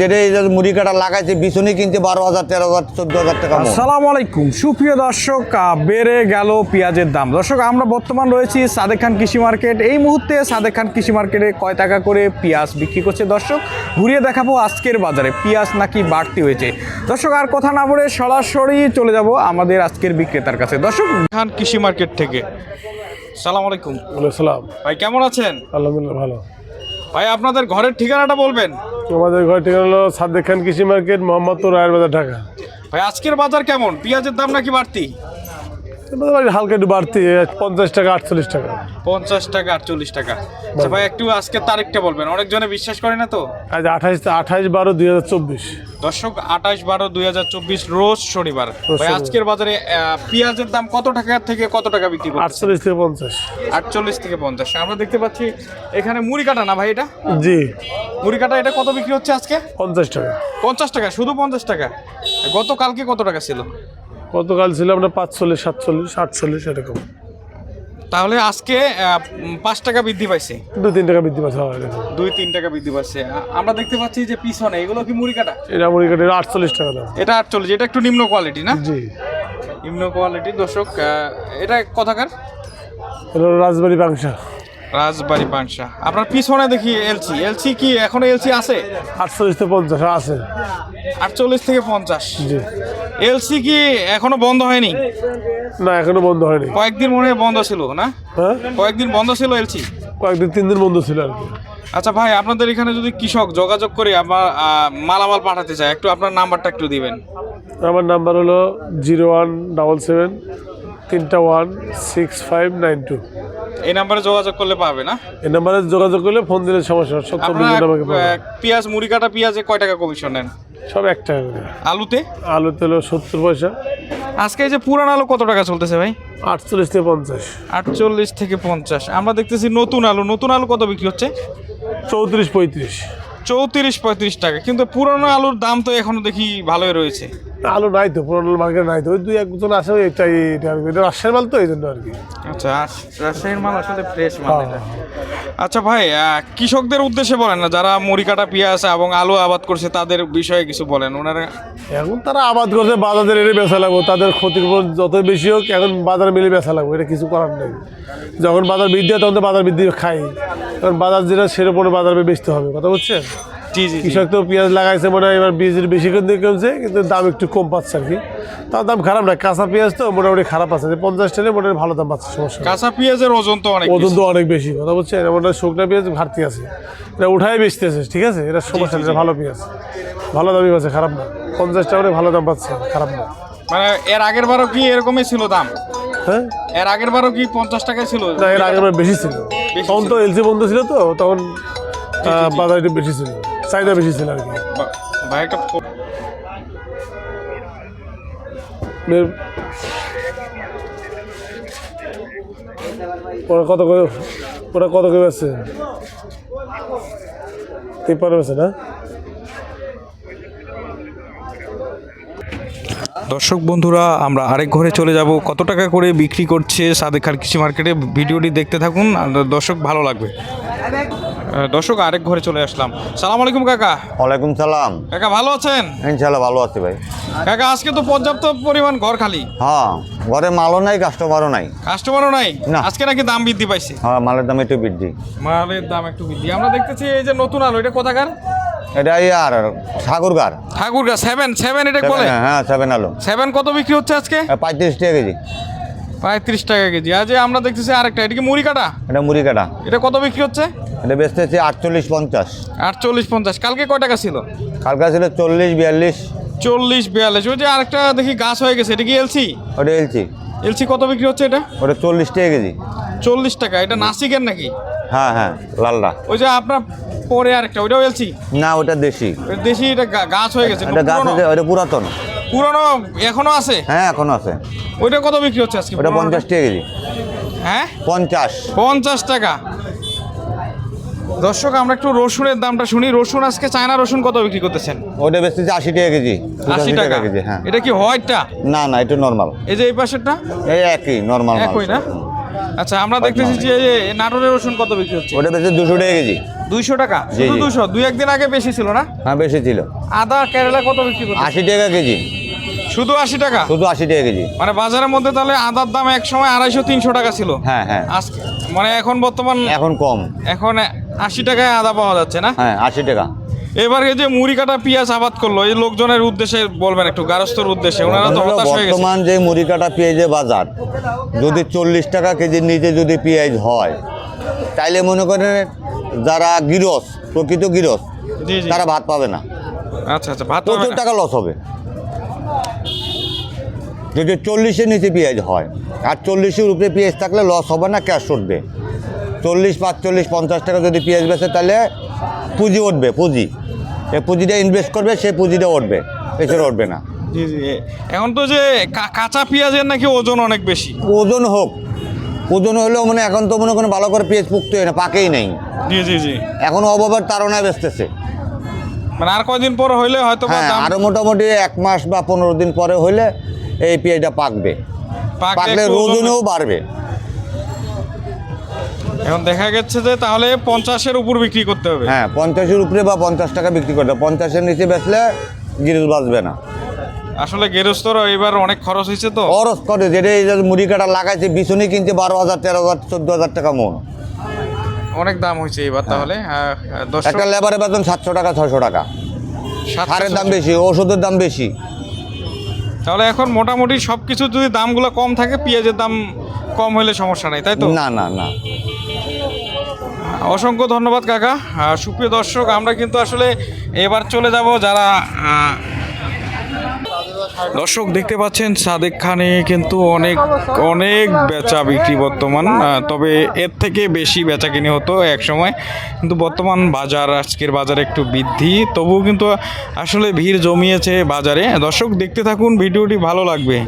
যেটা এই মুড়ি কাটা লাগাইছে বিছুনি কিনছে বারো হাজার তেরো হাজার চোদ্দ হাজার টাকা। আসসালামু আলাইকুম সুপ্রিয় দর্শক বেড়ে গেল পেঁয়াজের দাম। দর্শক আমরা বর্তমান রয়েছি সাদেক খান কৃষি মার্কেট। এই মুহূর্তে সাদেক খান কৃষি মার্কেটে কয় টাকা করে পেঁয়াজ বিক্রি করছে? দর্শক ঘুরিয়ে দেখাবো আজকের বাজারে। পেঁয়াজ নাকি বাড়তি হয়েছে? দর্শক আর কথা না বলে সরাসরি চলে যাব আমাদের আজকের বিক্রেতার কাছে। দর্শক খান কৃষি মার্কেট থেকে। সালাম আলাইকুম সালাম। ভাই কেমন আছেন? আলহামদুলিল্লাহ ভালো। ভাই আপনাদের ঘরের ঠিকানাটা বলবেন। আমাদের ঘর ঠিকানা হলো সাদ্দেক খান কৃষি মার্কেট, মোহাম্মদপুর রায়ের বাজার ঢাকা। ভাই, আজকের বাজার কেমন? পেঁয়াজের দাম নাকি বাড়তি? হালকা একটু বাড়তি পঞ্চাশ টাকা আটচল্লিশ টাকা। পঞ্চাশ টাকা আটচল্লিশ টাকা। আচ্ছা ভাই একটু আজকে তারিখটা বলবেন। অনেকজনে বিশ্বাস করে না তো? আজ আঠাশ আঠাশ বারো দুই হাজার চব্বিশ। দর্শক আঠাশ বারো দুই হাজার চব্বিশ রোজ শনিবার। ভাই আজকের বাজারে পেঁয়াজের দাম কত টাকা থেকে কত টাকা বিক্রি করছে আটচল্লিশ থেকে পঞ্চাশ। আটচল্লিশ থেকে পঞ্চাশ। আমরা দেখতে পাচ্ছি এখানে মুড়ি কাটা না ভাই এটা? জি। মুড়ি কাটা এটা কত বিক্রি হচ্ছে আজকে? পঞ্চাশ টাকা। পঞ্চাশ টাকা শুধু পঞ্চাশ টাকা। গতকালকে কত টাকা ছিল? গতকাল ছিল আমরা পাঁচচল্লিশ সাতচল্লিশ আটচল্লিশ এরকম। তাহলে আজকে পাঁচ টাকা বৃদ্ধি পাইছে? দু তিন টাকা বৃদ্ধি পাচ্ছে হয় দুই তিন টাকা বৃদ্ধি পাচ্ছে। আমরা দেখতে পাচ্ছি যে পিছনে এগুলো কি মুড়ি কাটা? এটা মুড়ি কাটে আটচল্লিশ টাকা দাম। এটা আটচল্লিশ এটা একটু নিম্ন কোয়ালিটি না? জি। নিম্ন কোয়ালিটি দর্শক এটা কথাকার? রাজবাড়ি বাংশা। রাজবাড়ি পাংশা আপনার পিছনে দেখি এলসি এলসি কি এখনও এলসি আছে? আটচল্লিশ থেকে পঞ্চাশ আছে। আটচল্লিশ থেকে পঞ্চাশ। জি। এলসি কি এখনও বন্ধ হয়নি? না এখনও বন্ধ হয়নি। কয়েকদিন মনে বন্ধ ছিল না? হ্যাঁ? কয়েকদিন বন্ধ ছিল এলসি কয়েকদিন তিন দিন বন্ধ ছিল আর কি। আচ্ছা ভাই আপনাদের এখানে যদি কৃষক যোগাযোগ করে আমার মালামাল পাঠাতে চায় একটু আপনার নাম্বারটা একটু দিবেন। আমার নাম্বার হলো জিরো ওয়ান ডাবল সেভেন তিনটা one six five nine two. এই নাম্বারে যোগাযোগ করলে পাবে না? এই নাম্বারে যোগাযোগ করলে ফোন দিলে সমস্যা সব সত্তর আমাকে পেঁয়াজ মুড়ি কাটা পেঁয়াজে কয় টাকা কমিশন নেন? সব এক টাকা করে। আলুতে হলো সত্তর পয়সা। আজকে এই যে পুরান আলু কত টাকা চলতেছে ভাই? আটচল্লিশ থেকে পঞ্চাশ। আটচল্লিশ থেকে পঞ্চাশ। আমরা দেখতেছি নতুন আলু। নতুন আলু কত বিক্রি হচ্ছে? চৌত্রিশ পঁয়ত্রিশ। চৌত্রিশ পঁয়ত্রিশ টাকা। কিন্তু পুরনো আলুর দাম তো এখনও দেখি ভালোই রয়েছে। আলু নাই তো পুরনো মার্কেট নাই তো। দুই একজন আসে ওই এটাই এটা আর কি। এটা রাজশাহীর মাল তো এই জন্য আর কি। আচ্ছা রাজশাহীর মাল আসলে ফ্রেশ মাল এটা। আচ্ছা ভাই কৃষকদের উদ্দেশ্যে বলেন না যারা মুড়ি কাটা পেঁয়াজ এবং আলু আবাদ করছে তাদের বিষয়ে কিছু বলেন। ওনারা এখন তারা আবাদ করছে বাজারে এনে বেচা লাগবো। তাদের ক্ষতিপূরণ যত বেশি হোক এখন বাজার মিলে বেচা লাগবো। এটা কিছু করার নেই। যখন বাজার বৃদ্ধি হয় তখন তো বাজার বৃদ্ধি খাই কারণ বাজার যেটা সেরকম বাজার বেচতে হবে কথা বুঝছেন। কৃষক তো পেঁয়াজ লাগাইছে মনে হয় এবার বীজের বেশি করে দিয়ে কমছে কিন্তু দাম একটু কম পাচ্ছে আর কি। তার দাম খারাপ না কাঁচা পেঁয়াজ তো মোটামুটি খারাপ আছে পঞ্চাশ টাকা মোটামুটি ভালো দাম পাচ্ছে সমস্যা কাঁচা পেঁয়াজের ওজন তো অনেক ওজন তো অনেক বেশি কথা বলছেন মোটামুটি শুকনো পেঁয়াজ ঘাটতি আছে। এটা উঠাই বেচতেছে ঠিক আছে? এটা সমস্যা এটা ভালো পেঁয়াজ। ভালো দামই পাচ্ছে খারাপ না। পঞ্চাশ টাকা ভালো দাম পাচ্ছে খারাপ না। মানে এর আগের বারও কি এরকমই ছিল দাম? হ্যাঁ? এর আগের বারও কি পঞ্চাশ টাকায় ছিল? না এর আগে বেশি ছিল। তখন তো এলসি বন্ধ ছিল তো তখন বাজার একটু বেশি ছিল। চাহিদা বেশি ছিল আর কি। ভাই একটা ওরা কত করে ওরা কত করে আছে তিপ্পান্ন আছে না? দর্শক বন্ধুরা আমরা আরেক ঘরে চলে যাব। কত টাকা করে বিক্রি করছে সাদেক খান কৃষি মার্কেটে? ভিডিওটি দেখতে থাকুন দর্শক ভালো লাগবে। দর্শক আরেক ঘরে চলে আসলাম। সালাম আলাইকুম কাকা। ওয়ালাইকুম সালাম। কাকা ভালো আছেন? ইনশাল্লাহ ভালো আছে ভাই। কাকা আজকে তো পর্যাপ্ত পরিমাণ ঘর খালি। হ্যাঁ ঘরে মালও নাই কাস্টমারও নাই। কাস্টমারও নাই? না। আজকে নাকি দাম বৃদ্ধি পাইছে? হ্যাঁ মালের দাম একটু বৃদ্ধি। মালের দাম একটু বৃদ্ধি। আমরা দেখতেছি এই যে নতুন আলু এটা কোথাকার? এটা আর সাগরগার ঠাকুরগা সেভেন সেভেন এটা বলে? হ্যাঁ সেভেন আলু। সেভেন কত বিক্রি হচ্ছে আজকে? পঁয়ত্রিশ টাকা কেজি। পঁয়ত্রিশ টাকা কেজি। আজ আমরা দেখতেছি আরেকটা এটা কি মুড়ি কাটা? এটা মুড়ি কাটা। এটা কত বিক্রি হচ্ছে? এটা বেচতেছে আটচল্লিশ পঞ্চাশ। আটচল্লিশ পঞ্চাশ। কালকে কয় টাকা ছিল? কালকা ছিল চল্লিশ বিয়াল্লিশ। চল্লিশ বিয়াল্লিশ। ওই যে আরেকটা দেখি গাছ হয়ে গেছে এটা কি এলসি? ওটা এলছি এলসি কত বিক্রি হচ্ছে এটা? ওটা চল্লিশ টাকা কেজি। চল্লিশ টাকা। এটা নাসিকের নাকি? হ্যাঁ হ্যাঁ লালটা ওই যে আপনার পরে আরেকটা ওইটাও এলসি? না ওটা দেশি। দেশি এটা গাছ হয়ে গেছে এটা গাছ আছে ওটা পুরাতন। পুরনো এখনও আছে? হ্যাঁ এখনও আছে। ওইটা কত বিক্রি হচ্ছে আজকে? ওটা? পঞ্চাশ টাকা কেজি। হ্যাঁ? পঞ্চাশ। পঞ্চাশ টাকা। দর্শক আমরা একটু রসুনের দামটা শুনি। রসুন আজকে চায়না রসুন কত বিক্রি করতেছেন? ওটা বেচতেছে আশি টাকা কেজি। আশি টাকা কেজি হ্যাঁ। এটা কি হোয়াইটটা? না না এটা নর্মাল। এই যে এই পাশেরটা? এই একই নর্মাল একই না? আচ্ছা আমরা দেখতেছি যে এই নাটোরের রসুন কত বিক্রি হচ্ছে? ওটা বেশি দুশো টাকা কেজি। দুইশো টাকা? শুধু। দুশো দুই একদিন আগে বেশি ছিল না? হ্যাঁ বেশি ছিল। আদা কেরালা কত বিক্রি করছে? আশি টাকা কেজি। শুধু আশি টাকা? শুধু আশি টাকা কেজি। মানে বাজারের মধ্যে তাহলে আদার দাম এক সময় আড়াইশো তিনশো টাকা ছিল। হ্যাঁ হ্যাঁ। আজকে মানে এখন বর্তমান এখন কম। এখন আশি টাকায় আদা পাওয়া যাচ্ছে না? হ্যাঁ আশি টাকা। এবার যে মুড়ি কাটা পেঁয়াজ আবাদ করল এই লোকজনের উদ্দেশ্যে বলবেন একটু গারস্থর উদ্দেশ্যে ওনারা তো হতাশ হয়ে গেছে। বর্তমান যে মুড়ি কাটা পেঁয়াজের বাজার যদি চল্লিশ টাকা কেজির নিচে যদি পেঁয়াজ হয় তাইলে মনে করেন যারা গিরস প্রকৃত গিরস তারা ভাত পাবে না। আচ্ছা আচ্ছা ভাত প্রচুর টাকা লস হবে। যদি চল্লিশের নিচে পেঁয়াজ হয় আর চল্লিশের উপরে পেঁয়াজ থাকলে লস হবে না ক্যাশ উঠবে। চল্লিশ পাঁচচল্লিশ পঞ্চাশ টাকা যদি পেঁয়াজ বেচে তাহলে পুঁজি উঠবে পুঁজি। এই পুঁজিটা ইনভেস্ট করবে সে পুঁজিটা উঠবে এছাড়া উঠবে না। জি জি এখন তো যে কাঁচা পেঁয়াজের নাকি ওজন অনেক বেশি। ওজন হোক ওজন হলেও মানে এখন তো মনে করেন ভালো করে পেঁয়াজ পুকতে হয় না পাকেই নেই। জি জি জি। এখন অভাবের তাড়নায় বেচতেছে। মানে আর কয়দিন পর হইলে হয়তো হ্যাঁ আরও মোটামুটি এক মাস বা পনেরো দিন পরে হইলে এই পেঁয়াজটা পাকবে। পাকলে ওজনেও বাড়বে। এখন দেখা গেছে যে তাহলে পঞ্চাশের উপর বিক্রি করতে হবে। হ্যাঁ পঞ্চাশের উপরে বা পঞ্চাশ টাকা বিক্রি করতে হবে। পঞ্চাশের নিচে বেচলে গিরিশ বাঁচবে না। আসলে গেরস্তর এবার অনেক খরচ হয়েছে তো। খরচ করে যেটা এই মুড়ি কাটা লাগাইছে বিছুনি কিনছে বারো হাজার তেরো হাজার চোদ্দ হাজার টাকা মন। অনেক দাম হয়েছে এবার তাহলে। আহ, দর্শক একটা লেবারের বেতন সাতশো টাকা ছশো টাকা। সারের দাম বেশি ওষুধের দাম বেশি। তাহলে এখন মোটামুটি সব কিছু যদি দামগুলো কম থাকে পেঁয়াজের দাম কম হলে সমস্যা নেই তাই তো? না না না। অসংখ্য ধন্যবাদ কাকা। সুপ্রিয় দর্শক আমরা কিন্তু আসলে এবার চলে যাব যারা দর্শক দেখতে পাচ্ছেন সাদেক খানে কিন্তু অনেক অনেক বেচা বিক্রি বর্তমান। তবে এর থেকে বেশি বেচা কিনে হতো এক সময়। কিন্তু বর্তমান বাজার আজকের বাজারে একটু বৃদ্ধি। তবুও কিন্তু আসলে ভিড় জমিয়েছে বাজারে। দর্শক দেখতে থাকুন ভিডিওটি ভালো লাগবে।